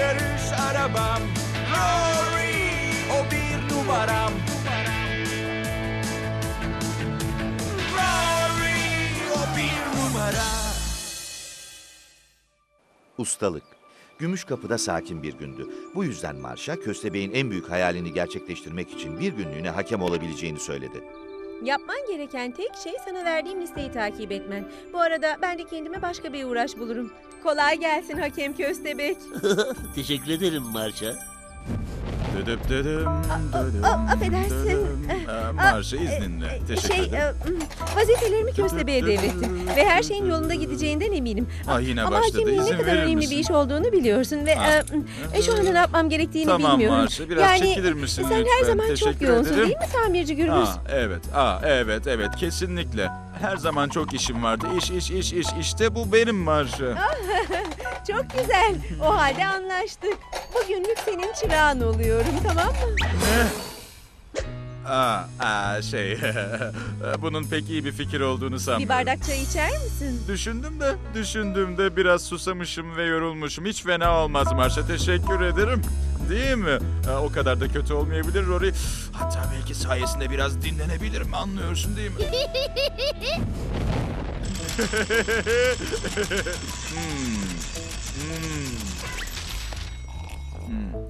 yarış arabam. Rory o bir numaram. Ustalık. Gümüş Kapı'da sakin bir gündü. Bu yüzden Marşa, Köstebeğin en büyük hayalini gerçekleştirmek için bir günlüğüne hakem olabileceğini söyledi. Yapman gereken tek şey sana verdiğim listeyi takip etmen. Bu arada ben de kendime başka bir uğraş bulurum. Kolay gelsin hakem köstebek. Teşekkür ederim Marşa. Dedim dedim. a- affedersin. Ee, Aa, Marşa e, izninle. e, Teşekkür şey, ederim. e, vazifelerimi köstebeğe devrettim ve her şeyin yolunda gideceğinden eminim. Ah, yine Ama başladı. hakemliğin ne kadar verir önemli misin? bir iş olduğunu biliyorsun ve e, e, şu anda ne yapmam gerektiğini Tamam bilmiyorum. Marşa, biraz yani çekilir misin sen her lütfen? zaman çok Teşekkür yoğunsun ederim. değil mi tamirci Gürbüz? Aa, evet, aa, evet, evet, kesinlikle. Her zaman çok işim vardı. İş, iş, iş, iş. İşte bu benim Marşa. Çok güzel. O halde anlaştık. Bugünlük senin çırağın oluyorum tamam mı? Aa, aa, şey, bunun pek iyi bir fikir olduğunu Bir sanmıyorum. bardak çay içer misin? Düşündüm de, düşündüm de biraz susamışım ve yorulmuşum. Hiç fena olmaz Marşa, teşekkür ederim. Değil mi? Ha, o kadar da kötü olmayabilir Rory. Hatta belki sayesinde biraz dinlenebilirim anlıyorsun değil mi? Hmm, hmm.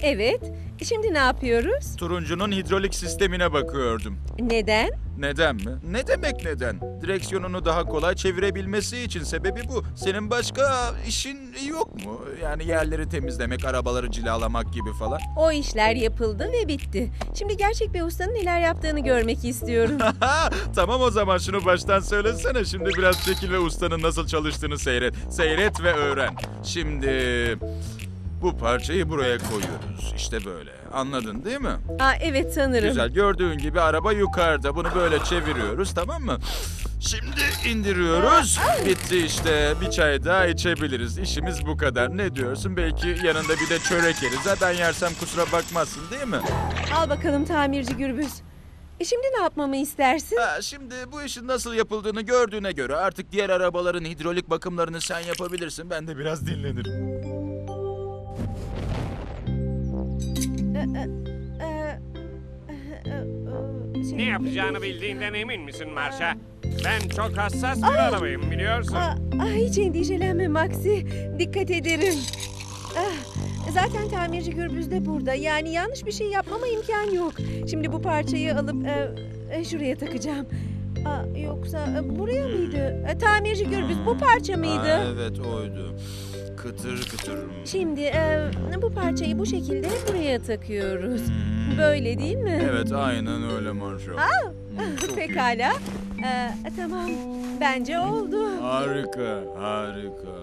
Evet. Şimdi ne yapıyoruz? Turuncunun hidrolik sistemine bakıyordum. Neden? Neden mi? Ne demek neden? Direksiyonunu daha kolay çevirebilmesi için sebebi bu. Senin başka işin yok mu? Yani yerleri temizlemek, arabaları cilalamak gibi falan. O işler yapıldı ve bitti. Şimdi gerçek bir ustanın neler yaptığını görmek istiyorum. tamam o zaman şunu baştan söylesene. Şimdi biraz çekil ve ustanın nasıl çalıştığını seyret. Seyret ve öğren. Şimdi bu parçayı buraya koyuyoruz. İşte böyle. Anladın değil mi? Aa evet sanırım. Güzel. Gördüğün gibi araba yukarıda. Bunu böyle çeviriyoruz tamam mı? Şimdi indiriyoruz. Bitti işte. Bir çay daha içebiliriz. İşimiz bu kadar. Ne diyorsun? Belki yanında bir de çörek yeriz. Ha ben yersem kusura bakmazsın değil mi? Al bakalım tamirci Gürbüz. E şimdi ne yapmamı istersin? Ha, şimdi bu işin nasıl yapıldığını gördüğüne göre artık diğer arabaların hidrolik bakımlarını sen yapabilirsin. Ben de biraz dinlenirim. Ne yapacağını bildiğinden emin misin Marşa? Ben çok hassas bir arabayım biliyorsun. Aa, aa, hiç endişelenme Maxi. Dikkat ederim. Ah, zaten tamirci Gürbüz de burada. Yani yanlış bir şey yapmama imkan yok. Şimdi bu parçayı alıp e, e, şuraya takacağım. Aa, yoksa e, buraya mıydı? E, tamirci Gürbüz bu parça mıydı? Ha, evet oydu. Kıtır kıtır. Şimdi e, bu parçayı bu şekilde buraya takıyoruz. Hmm. Böyle değil mi? Evet aynen öyle Marşo. Hmm, çok iyi. Pekala. E, tamam. Bence oldu. Harika, harika.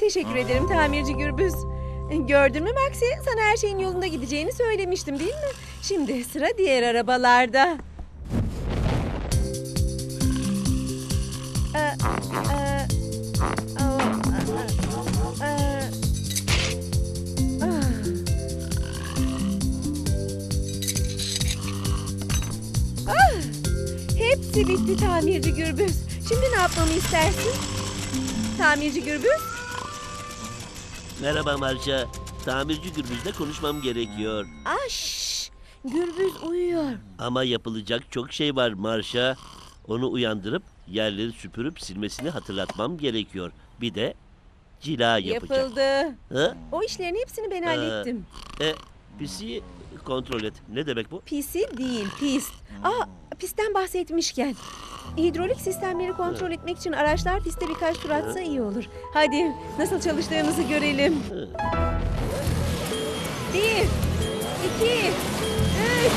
Teşekkür ederim tamirci Gürbüz. Gördün mü Maxi? Sana her şeyin yolunda gideceğini söylemiştim değil mi? Şimdi sıra diğer arabalarda. Ee, e, Hepsi bitti tamirci Gürbüz. Şimdi ne yapmamı istersin? Tamirci Gürbüz? Merhaba Marşa. Tamirci Gürbüz'le konuşmam gerekiyor. Aş! Gürbüz uyuyor. Ama yapılacak çok şey var Marşa. Onu uyandırıp yerleri süpürüp silmesini hatırlatmam gerekiyor. Bir de cila yapacak. Yapıldı. Ha? O işlerin hepsini ben hallettim. E, pisi kontrol et. Ne demek bu? Pisi değil, pist. Aa, pistten bahsetmişken. Hidrolik sistemleri kontrol etmek için araçlar piste birkaç tur atsa iyi olur. Hadi nasıl çalıştığımızı görelim. Bir, iki, üç,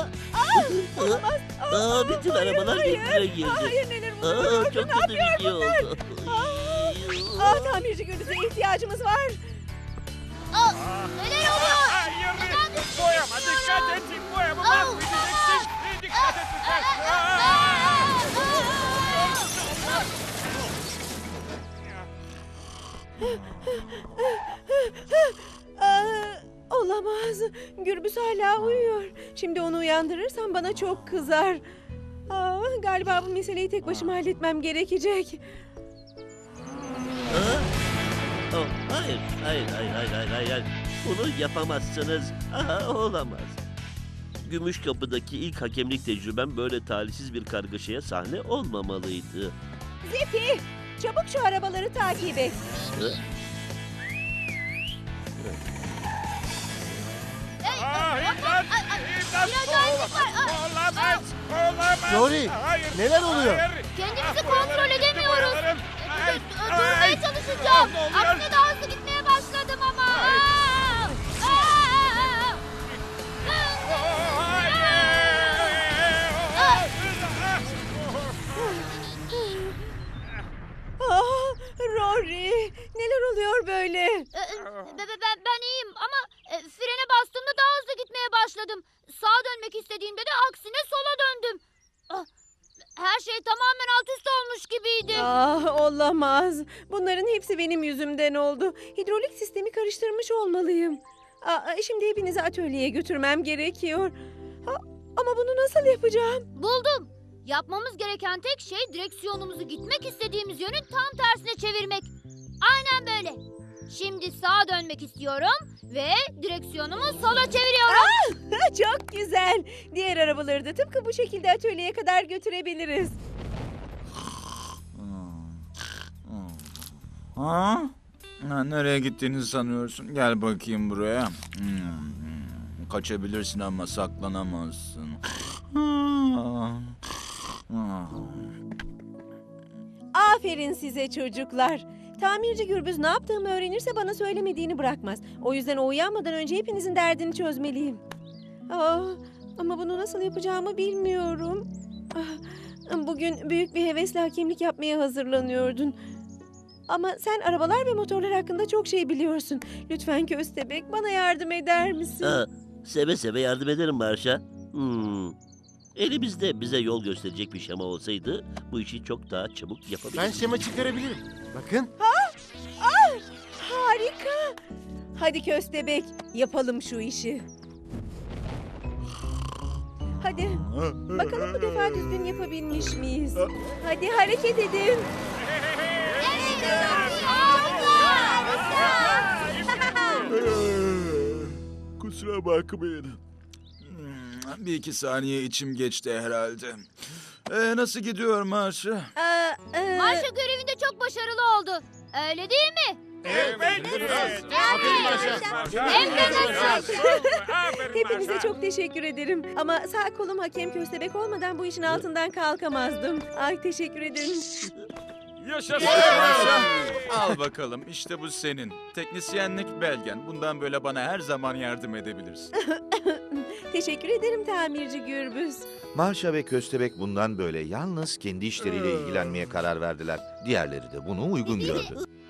Aa, Olamaz. Aa, aa, bütün hayır, arabalar hayır. birbirine girdi. Hayır neler Aa, oluyor? çok ne kötü bir yapıyor şey bunlar? oldu. Aa, tamirci gündüze ihtiyacımız var. Neler oluyor? Hayır. Boyama dikkat et. Boyama mahvedeceksin. Dikkat et lütfen. Aa! Aa, olamaz. Gürbüz hala uyuyor. Şimdi onu uyandırırsam bana çok kızar. Aa, galiba bu meseleyi tek başıma halletmem gerekecek. Aa, oh, hayır, hayır, hayır, hayır, hayır, hayır, hayır. Bunu yapamazsınız. Aha, olamaz. Gümüş Kapı'daki ilk hakemlik tecrübem böyle talihsiz bir kargaşaya sahne olmamalıydı. Zipi, çabuk şu arabaları takip et. Olamaz! Olamaz! Rory, Hayır! neler oluyor? Hayır! Kendimizi Ah, kontrol edemiyoruz. Durmaya çalışacağım. Aksine daha hızlı gitmeye tamamen alt üst olmuş gibiydi. Ah, olamaz. Bunların hepsi benim yüzümden oldu. Hidrolik sistemi karıştırmış olmalıyım. Aa, şimdi hepinizi atölyeye götürmem gerekiyor. Ha, ama bunu nasıl yapacağım? Buldum. Yapmamız gereken tek şey direksiyonumuzu gitmek istediğimiz yönün tam tersine çevirmek. Aynen böyle. Şimdi sağa dönmek istiyorum ve direksiyonumu sola çeviriyorum. Ha, Çok güzel. Diğer arabaları da tıpkı bu şekilde atölyeye kadar götürebiliriz. Ha? Ha, nereye gittiğini sanıyorsun? Gel bakayım buraya. Hmm, Kaçabilirsin ama saklanamazsın. Aferin size çocuklar. Tamirci Gürbüz ne yaptığımı öğrenirse bana söylemediğini bırakmaz. O yüzden o uyanmadan önce hepinizin derdini çözmeliyim. Ah, ama bunu nasıl yapacağımı bilmiyorum. Ah, bugün büyük bir hevesle hakemlik yapmaya hazırlanıyordun. Ama sen arabalar ve motorlar hakkında çok şey biliyorsun. Lütfen Köstebek bana yardım eder misin? Aa, seve seve yardım ederim Marş'a. Hmm. Elimizde bize yol gösterecek bir şema olsaydı bu işi çok daha çabuk Ben yapabilirdik. şema çıkarabilirim. Bakın. Harika. Hadi Köstebek yapalım şu işi. Hadi bakalım bu defa düzgün yapabilmiş miyiz? Hadi hareket edin. Kusura bakmayın. Hmm, Bir iki saniye içim geçti herhalde. Ee, nasıl gidiyor marşı? Aa, e, Marşa görevinde çok başarılı oldu. Öyle değil mi? Evet, evet. Hem de nasıl? Aferin Hepinize çok teşekkür ederim. Ama sağ kolum hakem köstebek olmadan bu işin altından kalkamazdım. Ay teşekkür ederim. Yaşasın. Al bakalım işte bu senin. Teknisyenlik belgen. Bundan böyle bana her zaman yardım edebilirsin. Teşekkür ederim tamirci Gürbüz. Marşa ve Köstebek bundan böyle yalnız kendi işleriyle ilgilenmeye karar verdiler. Diğerleri de bunu uygun gördü.